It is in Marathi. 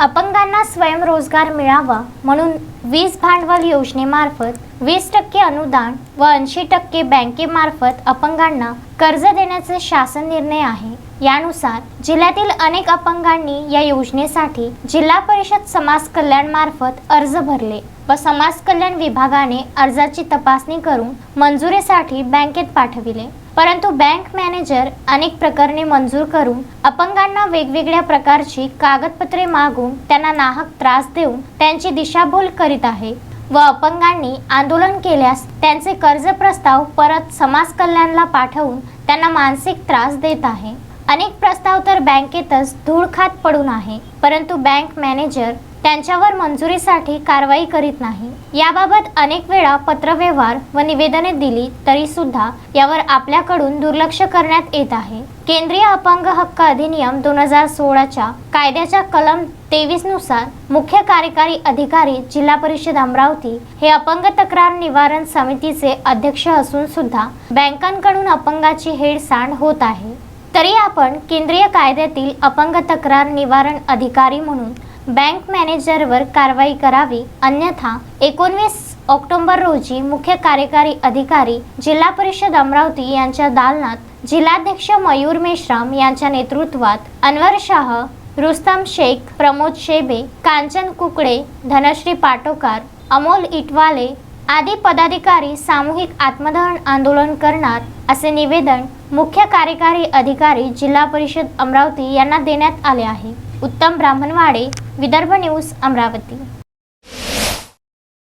अपंगांना स्वयंरोजगार मिळावा म्हणून वीज भांडवल योजनेमार्फत वीस टक्के अनुदान व ऐंशी टक्के बँकेमार्फत अपंगांना कर्ज देण्याचे शासन निर्णय आहे. यानुसार जिल्ह्यातील अनेक अपंगांनी या योजनेसाठी जिल्हा परिषद समाज कल्याण मार्फत अर्ज भरले व समाज कल्याण विभागाने अर्जाची तपासणी करून मंजुरीसाठी बँकेत पाठविले. परंतु बँक मॅनेजर अनेक प्रकरणे मंजूर करून अपंगांना वेगवेगळ्या प्रकारची कागदपत्रे मागून त्यांना नाहक त्रास देऊन त्यांची दिशाभूल करीत आहे व अपंगांनी आंदोलन केल्यास त्यांचे कर्ज प्रस्ताव परत समाज कल्याणला पाठवून त्यांना मानसिक त्रास देत आहे. अनेक प्रस्ताव तर बँकेतच धूळ खात पडून आहे. परंतु बँक मॅनेजर त्यांच्यावर मंजुरीसाठी कारवाई करीत नाही. याबाबत अनेक वेळा पत्रव्यवहार व निवेदने दिली तरी सुद्धा यावर आपल्याकडून दुर्लक्ष करण्यात येत आहे. केंद्रीय अपंग हक्क अधिनियम दोन हजार सोळाच्या कायद्याच्या कलम तेवीसनुसार मुख्य कार्यकारी अधिकारी जिल्हा परिषद अमरावती हे अपंग तक्रार निवारण समितीचे अध्यक्ष असून सुद्धा बँकांकडून अपंगाची हेडसांड होत आहे. तरी आपण केंद्रीय कायद्यातील अपंग तक्रार निवारण अधिकारी म्हणून बँक मॅनेजरवर कारवाई करावी अन्यथा एकोणवीस ऑक्टोबर रोजी मुख्य कार्यकारी अधिकारी जिल्हा परिषद अमरावती यांच्या दालनात जिल्हाध्यक्ष मयूर मेश्राम यांच्या नेतृत्वात अनवर शाह रुस्तम शेख प्रमोद शेबे कांचन कुकडे धनश्री पाटोकार अमोल इटवाले आदी पदाधिकारी सामूहिक आत्मदहन आंदोलन करणार असे निवेदन मुख्य कार्यकारी अधिकारी जिल्हा परिषद अमरावती यांना देण्यात आले आहे. उत्तम ब्राह्मणवाडे વિદર્ભ ન્યૂઝ અમરાવતી